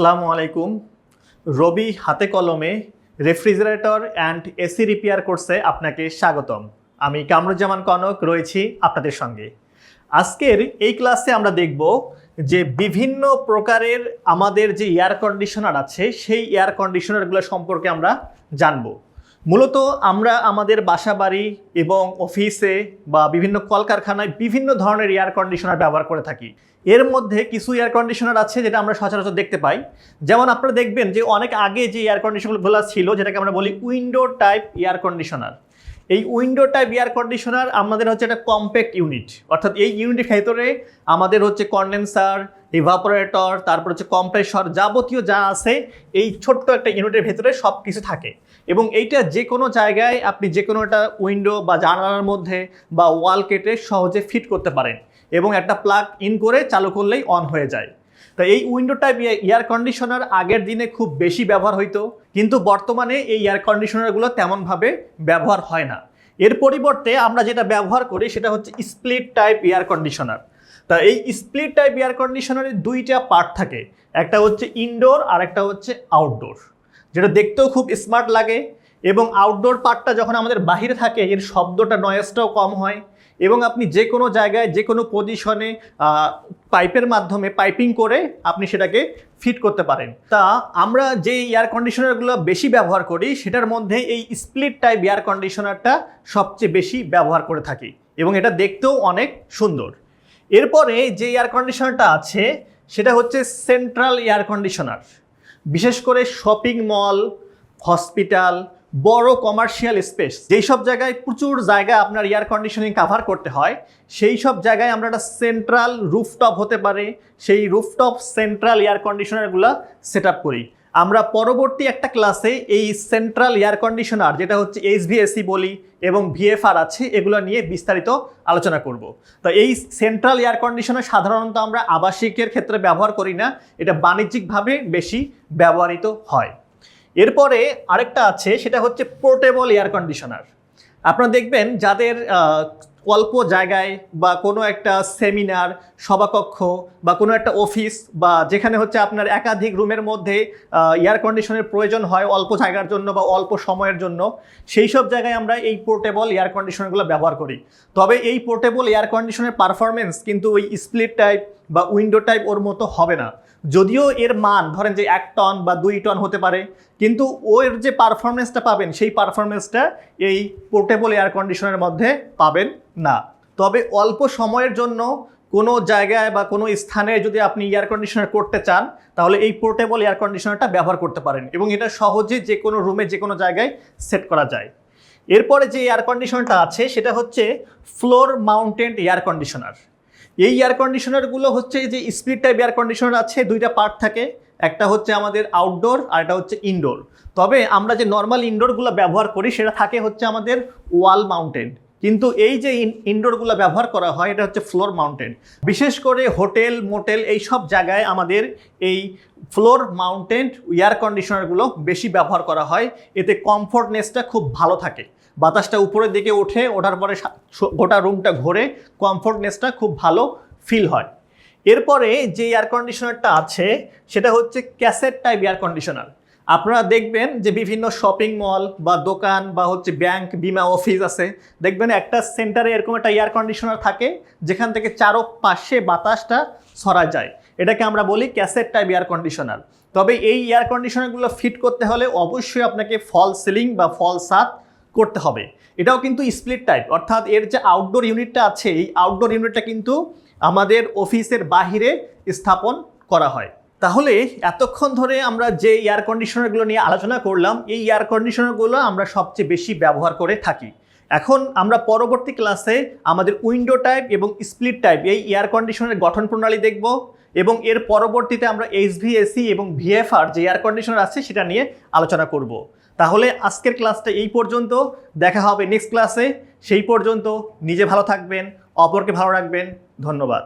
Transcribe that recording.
আসসালামু আলাইকুম। রবি হাতে কলমে রেফ্রিজারেটর অ্যান্ড এসি রিপেয়ার কোর্সে আপনাকে স্বাগতম। আমি কামরুজ্জামান কনক, রয়েছি আপনাদের সঙ্গে। আজকের এই ক্লাসে আমরা দেখব যে বিভিন্ন প্রকারের আমাদের যে এয়ার কন্ডিশনার আছে, সেই এয়ার কন্ডিশনারগুলো সম্পর্কে আমরা জানব। মূলত আমরা আমাদের বাসা বাড়ি এবং অফিসে বা বিভিন্ন কলকারখানায় বিভিন্ন ধরনের এয়ার কন্ডিশনার ব্যবহার করে থাকি। এর মধ্যে কিছু এয়ার কন্ডিশনার আছে যেটা আমরা সচরাচর দেখতে পাই। যেমন আপনারা দেখবেন যে অনেক আগে যে এয়ার কন্ডিশনগুলো ছিল, যেটাকে আমরা বলি উইন্ডো টাইপ এয়ার কন্ডিশনার এই উইন্ডো টাইপ এয়ার কন্ডিশনার আমাদের হচ্ছে একটা কম্প্যাক্ট ইউনিট অর্থাৎ এই ইউনিটের ভেতরে আমাদের হচ্ছে কন্ডেন্সার ইভাপোরেটর তারপর হচ্ছে কম্প্রেসর যাবতীয় যা আছে, এই ছোট্ট একটা ইউনিটের ভেতরে সব কিছু থাকে। এবং এইটা যে কোনো জায়গায় আপনি যে কোনো একটা উইন্ডো বা জানালার মধ্যে বা ওয়াল কেটে সহজে ফিট করতে পারেন। এবং একটা প্লাগ ইন করে চালু করলেই অন হয়ে যায়। তো এই উইন্ডো টাইপ এয়ার কন্ডিশনার আগের দিনে খুব বেশি ব্যবহার হইতো, কিন্তু বর্তমানে এই এয়ার কন্ডিশনারগুলো তেমনভাবে ব্যবহার হয় না। এর পরিবর্তে আমরা যেটা ব্যবহার করি সেটা হচ্ছে স্প্লিট টাইপ এয়ার কন্ডিশনার তা এই স্প্লিট টাইপ এয়ার কন্ডিশনারের দুইটা পার্ট থাকে, একটা হচ্ছে ইনডোর আর একটা হচ্ছে আউটডোর যেটা দেখতেও খুব স্মার্ট লাগে এবং আউটডোর পার্টটা যখন আমাদের বাহিরে থাকে, এর শব্দটা নয়েজটাও কম হয়। এবং আপনি যে কোনো জায়গায়, যে কোনো পজিশনে পাইপের মাধ্যমে পাইপিং করে আপনি সেটাকে ফিট করতে পারেন। তা আমরা যে এয়ার কন্ডিশনারগুলো বেশি ব্যবহার করি, সেটার মধ্যে এই স্প্লিট টাইপ এয়ার কন্ডিশনারটা সবচেয়ে বেশি ব্যবহার করে থাকি এবং এটা দেখতেও অনেক সুন্দর। এরপরে যে এয়ার কন্ডিশনারটা আছে, সেটা হচ্ছে সেন্ট্রাল এয়ার কন্ডিশনার বিশেষ করে শপিং মল হসপিটাল বড় কমার্শিয়াল স্পেস যেই সব জায়গায় প্রচুর জায়গা আপনার এয়ার কন্ডিশনিং কাভার করতে হয়, সেই সব জায়গায় আমরা একটা সেন্ট্রাল রুফটপ হতে পারে, সেই রুফটপ সেন্ট্রাল এয়ার কন্ডিশনারগুলো সেট আপ করি। আমরা পরবর্তী একটা ক্লাসে এই সেন্ট্রাল এয়ার কন্ডিশনার যেটা হচ্ছে এইচভিএসি বলি এবং ভিএফআর আছে, এগুলো নিয়ে বিস্তারিত আলোচনা করব। তো এই সেন্ট্রাল এয়ার কন্ডিশনার সাধারণত আমরা আবাসিকের ক্ষেত্রে ব্যবহার করি না, এটা বাণিজ্যিকভাবে বেশি ব্যবহৃত হয়। এরপরে আরেকটা আছে, সেটা হচ্ছে পোর্টেবল এয়ার কন্ডিশনার আপনারা দেখবেন যাদের অল্প জায়গায় বা কোনো একটা সেমিনার সভাকক্ষ বা কোনো একটা অফিস বা যেখানে হচ্ছে আপনার একাধিক রুমের মধ্যে এয়ার কন্ডিশনের প্রয়োজন হয় অল্প জায়গার জন্য বা অল্প সময়ের জন্য, সেই সব জায়গায় আমরা এই পোর্টেবল এয়ার কন্ডিশনারগুলো ব্যবহার করি। তবে এই পোর্টেবল এয়ার কন্ডিশনের পারফরমেন্স কিন্তু ওই স্প্লিট টাইপ বা উইন্ডো টাইপ ওর মতো হবে না। যদিও এর মান, ধরেন যে এক টন বা দুই টন হতে পারে, কিন্তু ওর যে পারফরমেন্সটা পাবেন, সেই পারফরমেন্সটা এই পোর্টেবল এয়ার কন্ডিশনের মধ্যে পাবেন না। তবে অল্প সময়ের জন্য কোনো জায়গায় বা কোনো স্থানে যদি আপনি এয়ার কন্ডিশনার করতে চান, তাহলে এই পোর্টেবল এয়ার কন্ডিশনারটা ব্যবহার করতে পারেন এবং এটা সহজে যে কোনো রুমে যে কোনো জায়গায় সেট করা যায়। এরপরে যে এয়ার কন্ডিশনারটা আছে, সেটা হচ্ছে ফ্লোর মাউন্টেড এয়ার কন্ডিশনার এই এয়ার কন্ডিশনারগুলো হচ্ছে যে স্পিড টাইপ এয়ার কন্ডিশনার আছে, দুইটা পার্ট থাকে। একটা হচ্ছে আমাদের আউটডোর আর একটা হচ্ছে ইনডোর তবে আমরা যে নর্মাল ইনডোরগুলো ব্যবহার করি, সেটা থাকে হচ্ছে আমাদের ওয়াল মাউন্টেড কিন্তু এই যে ইনডোরগুলো ব্যবহার করা হয়, এটা হচ্ছে ফ্লোর মাউন্টেড বিশেষ করে হোটেল মোটেল এই সব জায়গায় আমাদের এই ফ্লোর মাউন্টেড এয়ার কন্ডিশনারগুলো বেশি ব্যবহার করা হয়। এতে কমফোর্টনেসটা খুব ভালো থাকে। বাতাসটা উপরের দিকে ওঠে, ওঠার পরে গোটা রুমটা ঘোরে, কমফোর্টনেসটা খুব ভালো ফিল হয়। এরপরে যে এয়ার কন্ডিশনারটা আছে, সেটা হচ্ছে ক্যাসেট টাইপ এয়ার কন্ডিশনার আপনারা দেখবেন যে বিভিন্ন শপিং মল বা দোকান বা হচ্ছে ব্যাংক, বিমা অফিস আছে, দেখবেন একটা সেন্টারে এরকম একটা এয়ার কন্ডিশনার থাকে, যেখান থেকে চারো পাশে বাতাসটা ছড়া যায়। এটাকে আমরা বলি ক্যাসেট টাইপ এয়ার কন্ডিশনার তবে এই এয়ার কন্ডিশনারগুলো ফিট করতে হলে অবশ্যই আপনাকে ফল সিলিং বা ফল সাত করতে হবে। এটাও কিন্তু স্প্লিট টাইপ অর্থাৎ এর যে আউটডোর ইউনিটটা আছে, এই আউটডোর ইউনিটটা কিন্তু আমাদের অফিসের বাহিরে স্থাপন করা হয়। তাহলে এতক্ষণ ধরে আমরা যে এয়ার কন্ডিশনারগুলো নিয়ে আলোচনা করলাম, এই এয়ার কন্ডিশনারগুলো আমরা সবচেয়ে বেশি ব্যবহার করে থাকি। এখন আমরা পরবর্তী ক্লাসে আমাদের উইন্ডো টাইপ এবং স্প্লিট টাইপ এই এয়ার কন্ডিশনারের গঠন প্রণালী দেখব। এবং এর পরবর্তীতে আমরা এইচ এইচভিএসি এবং ভিএফআর যে এয়ার কন্ডিশনার আছে সেটা নিয়ে আলোচনা করব। তাহলে আজকের ক্লাসটা এই পর্যন্ত। দেখা হবে নেক্সট ক্লাসে সেই পর্যন্ত নিজে ভালো থাকবেন, অপরকে ভালো রাখবেন। ধন্যবাদ।